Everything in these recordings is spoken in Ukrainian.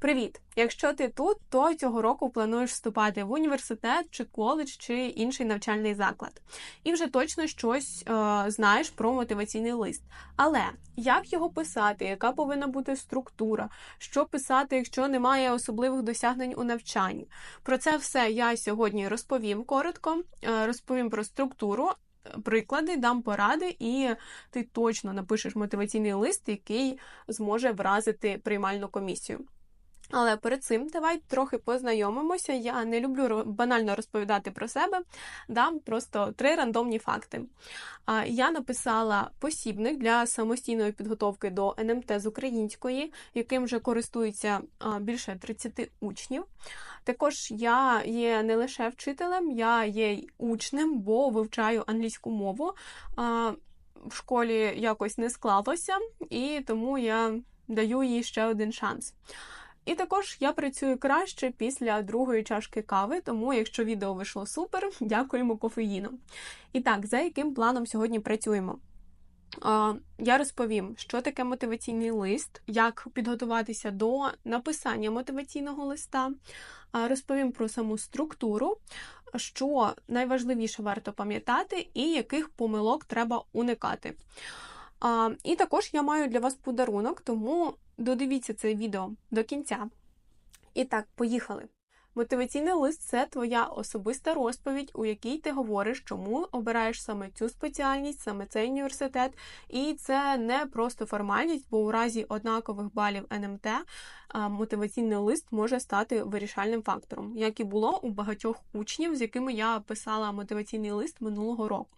Привіт! Якщо ти тут, то цього року плануєш вступати в університет чи коледж чи інший навчальний заклад, і вже точно щось е, знаєш про мотиваційний лист. Але як його писати, яка повинна бути структура, що писати, якщо немає особливих досягнень у навчанні? Про це все я сьогодні розповім коротко, е, розповім про структуру. Приклади, дам поради, і ти точно напишеш мотиваційний лист, який зможе вразити приймальну комісію. Але перед цим давай трохи познайомимося. Я не люблю банально розповідати про себе, дам просто три рандомні факти. Я написала посібник для самостійної підготовки до НМТ з української, яким вже користується більше 30 учнів. Також я є не лише вчителем, я є й учнем, бо вивчаю англійську мову. В школі якось не склалося, і тому я даю їй ще один шанс. І також я працюю краще після другої чашки кави, тому якщо відео вийшло супер, дякуємо кофеїну. І так, за яким планом сьогодні працюємо? Я розповім, що таке мотиваційний лист, як підготуватися до написання мотиваційного листа, розповім про саму структуру, що найважливіше варто пам'ятати, і яких помилок треба уникати. І також я маю для вас подарунок, тому Додивіться це відео до кінця. І так, поїхали. Мотиваційний лист це твоя особиста розповідь, у якій ти говориш, чому обираєш саме цю спеціальність, саме цей університет. І це не просто формальність, бо у разі однакових балів НМТ мотиваційний лист може стати вирішальним фактором, як і було у багатьох учнів, з якими я писала мотиваційний лист минулого року.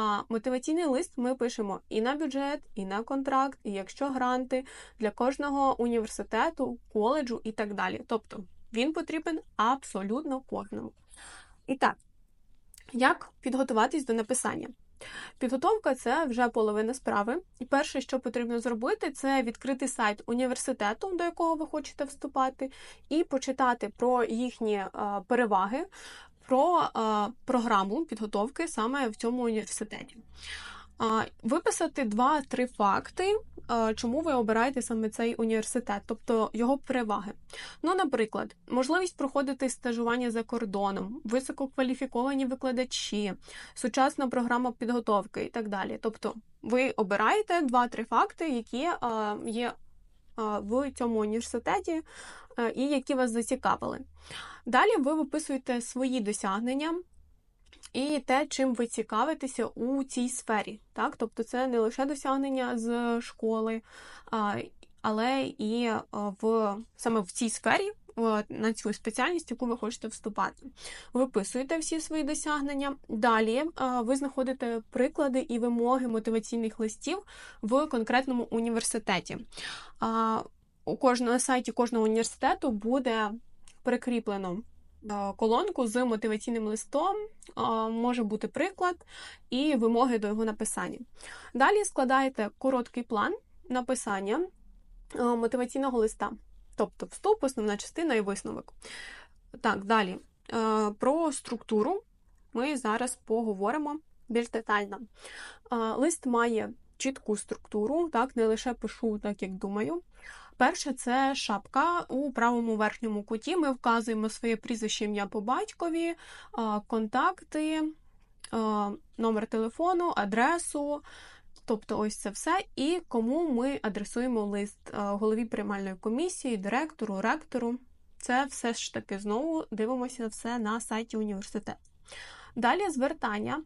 А мотиваційний лист ми пишемо і на бюджет, і на контракт, і якщо гранти для кожного університету, коледжу і так далі. Тобто він потрібен абсолютно кожному. І так, як підготуватись до написання? Підготовка це вже половина справи. І перше, що потрібно зробити, це відкрити сайт університету, до якого ви хочете вступати, і почитати про їхні переваги, про е, програму підготовки саме в цьому університеті. Виписати два-три факти, чому ви обираєте саме цей університет, тобто його переваги. Ну, наприклад, можливість проходити стажування за кордоном, висококваліфіковані викладачі, сучасна програма підготовки і так далі. Тобто, ви обираєте два-три факти, які є в цьому університеті і які вас зацікавили. Далі ви виписуєте свої досягнення і те, чим ви цікавитеся у цій сфері. Так? Тобто це не лише досягнення з школи, але і в саме в цій сфері. На цю спеціальність, яку ви хочете вступати. Виписуєте всі свої досягнення. Далі ви знаходите приклади і вимоги мотиваційних листів в конкретному університеті. У кожному на сайті кожного університету буде прикріплено колонку з мотиваційним листом, може бути приклад і вимоги до його написання. Далі складаєте короткий план написання мотиваційного листа, тобто вступ, основна частина і висновок. Так, далі. Про структуру ми зараз поговоримо більш детально. Лист має чітку структуру, так, не лише пишу так, як думаю. Перше, це шапка у правому верхньому куті. Ми вказуємо своє прізвище ім'я по батькові, контакти, номер телефону, адресу. Тобто ось це все. І кому ми адресуємо лист голові приймальної комісії, директору, ректору. Це все ж таки знову дивимося все на сайті університету. Далі звертання.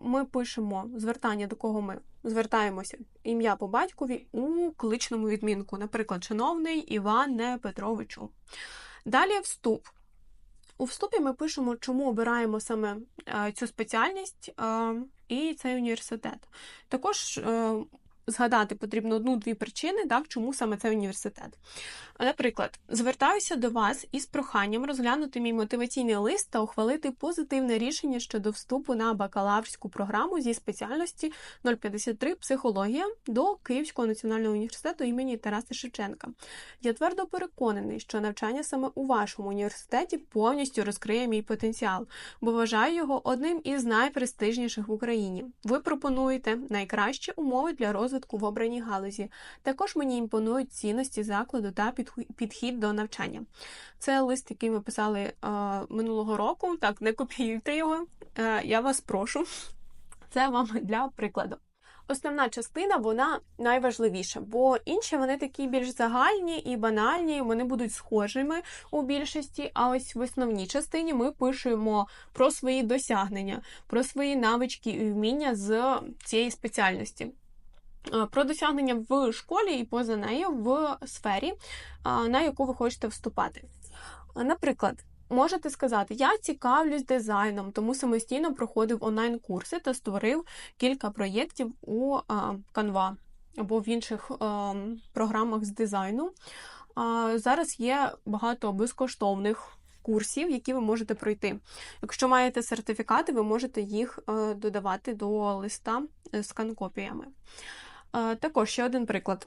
Ми пишемо звертання, до кого ми звертаємося ім'я по батькові у кличному відмінку, наприклад, шановний Іване Петровичу. Далі вступ. У вступі ми пишемо, чому обираємо саме цю спеціальність і цей університет. Також е, згадати потрібно одну-дві причини, так, чому саме цей університет. Наприклад, звертаюся до вас із проханням розглянути мій мотиваційний лист та ухвалити позитивне рішення щодо вступу на бакалаврську програму зі спеціальності 053 психологія до Київського національного університету імені Тараса Шевченка. Я твердо переконаний, що навчання саме у вашому університеті повністю розкриє мій потенціал, бо вважаю його одним із найпрестижніших в Україні. Ви пропонуєте найкращі умови для розвитку розвитку в обраній галузі. Також мені імпонують цінності закладу та підхід до навчання. Це лист, який ми писали е, минулого року. Так, не копіюйте його. Е, я вас прошу. Це вам для прикладу. Основна частина вона найважливіша, бо інші вони такі більш загальні і банальні, вони будуть схожими у більшості. А ось в основній частині ми пишемо про свої досягнення, про свої навички і вміння з цієї спеціальності. Е, Про досягнення в школі і поза нею в сфері, на яку ви хочете вступати. Наприклад, можете сказати: Я цікавлюсь дизайном, тому самостійно проходив онлайн-курси та створив кілька проєктів у Canva або в інших програмах з дизайну. Зараз є багато безкоштовних курсів, які ви можете пройти. Якщо маєте сертифікати, ви можете їх е, додавати до листа е, з канкопіями. Е, Також ще один приклад.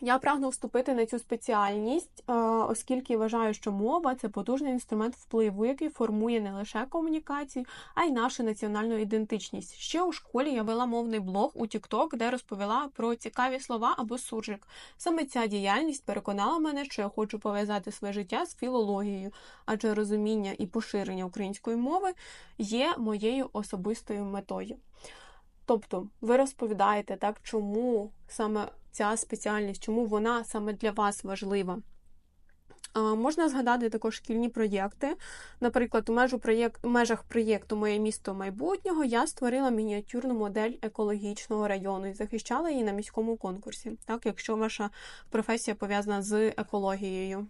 Я прагну вступити на цю спеціальність, е, оскільки вважаю, що мова це потужний інструмент впливу, який формує не лише комунікацію, а й нашу національну ідентичність. Ще у школі я вела мовний блог у TikTok, де розповіла про цікаві слова або суржик. Саме ця діяльність переконала мене, що я хочу пов'язати своє життя з філологією, адже розуміння і поширення української мови є моєю особистою метою. Тобто, ви розповідаєте, так, чому саме ця спеціальність, чому вона саме для вас важлива. Можна згадати також шкільні проєкти. Наприклад, у межу проєкт, межах проєкту Моє місто майбутнього я створила мініатюрну модель екологічного району і захищала її на міському конкурсі, так, якщо ваша професія пов'язана з екологією.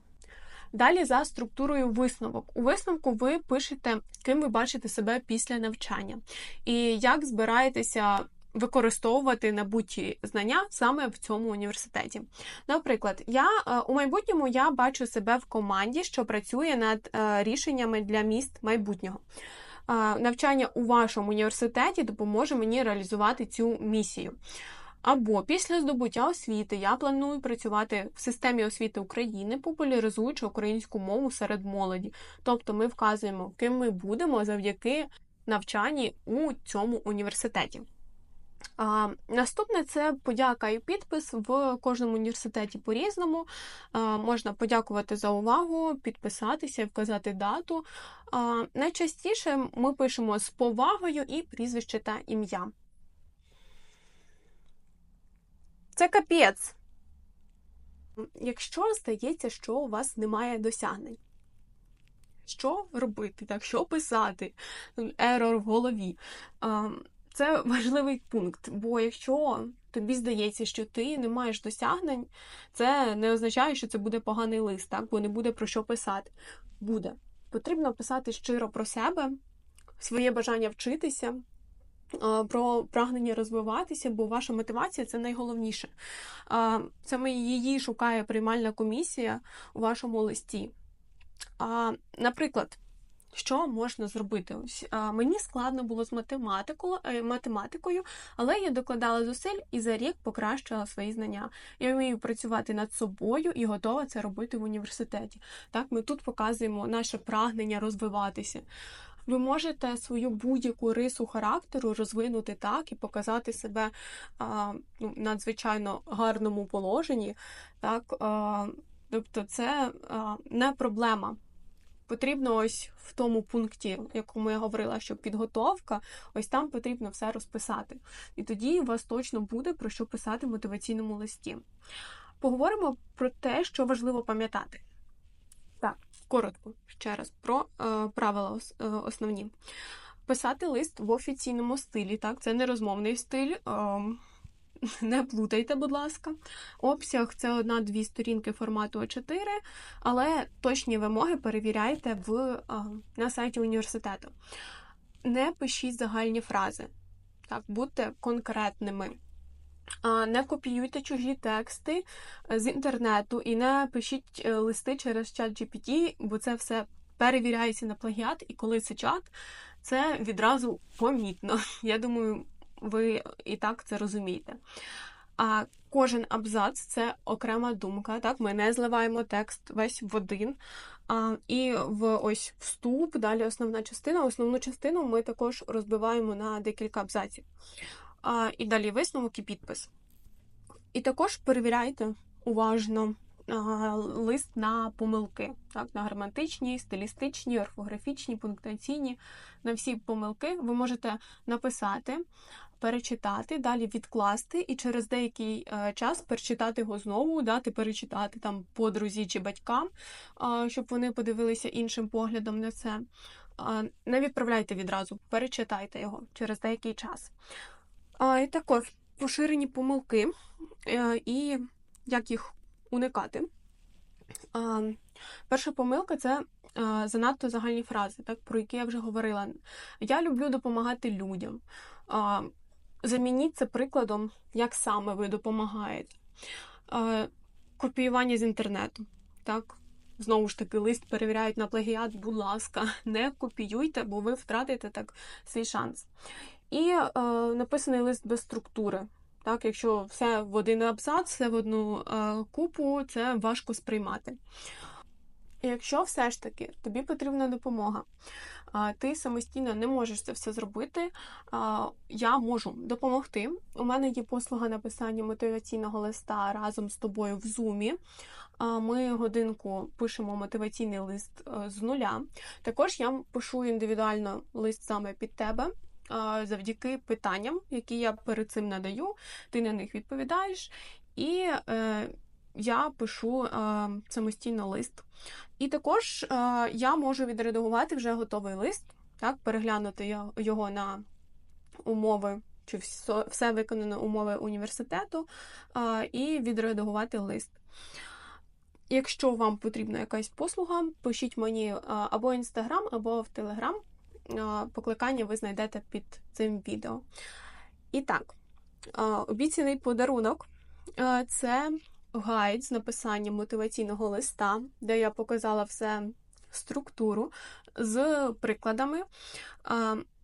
Далі за структурою висновок. У висновку ви пишете, ким ви бачите себе після навчання, і як збираєтеся використовувати набуті знання саме в цьому університеті. Наприклад, я е, у майбутньому я бачу себе в команді, що працює над е, рішеннями для міст майбутнього. Е, Навчання у вашому університеті допоможе мені реалізувати цю місію. Або після здобуття освіти я планую працювати в системі освіти України, популяризуючи українську мову серед молоді. Тобто ми вказуємо, ким ми будемо завдяки навчанні у цьому університеті. А, Наступне це подяка і підпис в кожному університеті по-різному. А, Можна подякувати за увагу, підписатися, вказати дату. А, Найчастіше ми пишемо з повагою і прізвище та ім'я. Це капець. Якщо здається, що у вас немає досягнень, що робити, так, що писати? Ерор в голові. Це важливий пункт, бо якщо тобі здається, що ти не маєш досягнень, це не означає, що це буде поганий лист, так, бо не буде про що писати. Буде. Потрібно писати щиро про себе, своє бажання вчитися, про прагнення розвиватися, бо ваша мотивація це найголовніше. Саме її шукає приймальна комісія у вашому листі. Наприклад, що можна зробити? Ось мені складно було з математикою, е, математикою, але я докладала зусиль і за рік покращила свої знання. Я вмію працювати над собою і готова це робити в університеті. Так, ми тут показуємо наше прагнення розвиватися. Ви можете свою будь-яку рису характеру розвинути так і показати себе а, ну, надзвичайно гарному положенні. Так, а, тобто, це а, не проблема. Потрібно ось в тому пункті, якому я говорила, що підготовка, ось там потрібно все розписати. І тоді у вас точно буде про що писати в мотиваційному листі. Поговоримо про те, що важливо пам'ятати. Коротко ще раз про е, правила е, основні. Писати лист в офіційному стилі, так, це не розмовний стиль. Е, не плутайте, будь ласка. Обсяг це одна-дві сторінки формату А4, але точні вимоги перевіряйте в, на сайті університету. Не пишіть загальні фрази, так, будьте конкретними. Не копіюйте чужі тексти з інтернету і не пишіть е, листи через чат GPT, бо це все перевіряється на плагіат, і коли це чат, це відразу помітно. Я думаю, ви і так це розумієте. А кожен абзац це окрема думка. Так, ми не зливаємо текст весь в один. А, І в ось вступ, далі основна частина. Основну частину ми також розбиваємо на декілька абзаців. І далі висновок і підпис. І також перевіряйте уважно лист на помилки, так, на граматичні, стилістичні, орфографічні, пунктуаційні. На всі помилки ви можете написати, перечитати, далі відкласти і через деякий е, час перечитати його знову, дати перечитати там подрузі чи батькам, щоб вони подивилися іншим поглядом на це. Не відправляйте відразу, перечитайте його через деякий час. І також поширені помилки е, і як їх уникати. Перша помилка це а, занадто загальні фрази, так, про які я вже говорила. Я люблю допомагати людям. Замініть це прикладом, як саме ви допомагаєте. Копіювання з інтернету. Так? Знову ж таки, лист перевіряють на плагіат, будь ласка, не копіюйте, бо ви втратите так свій шанс. І е, написаний лист без структури. Так, Якщо все в один абзац, все в одну е, купу, це важко сприймати. Якщо все ж таки тобі потрібна допомога, ти самостійно не можеш це все зробити, я можу допомогти. У мене є послуга написання мотиваційного листа разом з тобою в зумі. Ми годинку пишемо мотиваційний лист е, з нуля. Також я пишу індивідуально лист саме під тебе. Завдяки питанням, які я перед цим надаю, ти на них відповідаєш, і е, я пишу самостійно лист. І також я можу відредагувати вже готовий лист, так, переглянути його на умови, чи все, виконано умови університету, і відредагувати лист. Якщо вам потрібна якась послуга, пишіть мені або в інстаграм, або в телеграм. Покликання ви знайдете під цим відео. І так, обіцяний подарунок це гайд з написанням мотиваційного листа, де я показала все структуру з прикладами.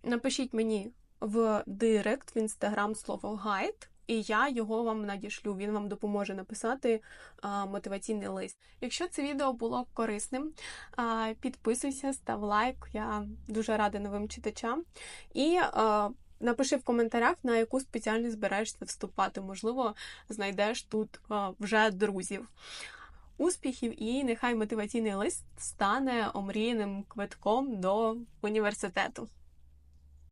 Напишіть мені в директ в інстаграм слово гайд. І я його вам надішлю. Він вам допоможе написати а, мотиваційний лист. Якщо це відео було корисним, а, підписуйся, став лайк. Я дуже рада новим читачам. І а, Напиши в коментарях, на яку спеціальність збираєшся вступати. Можливо, знайдеш тут вже друзів. Успіхів і нехай мотиваційний лист стане омріяним квитком до університету.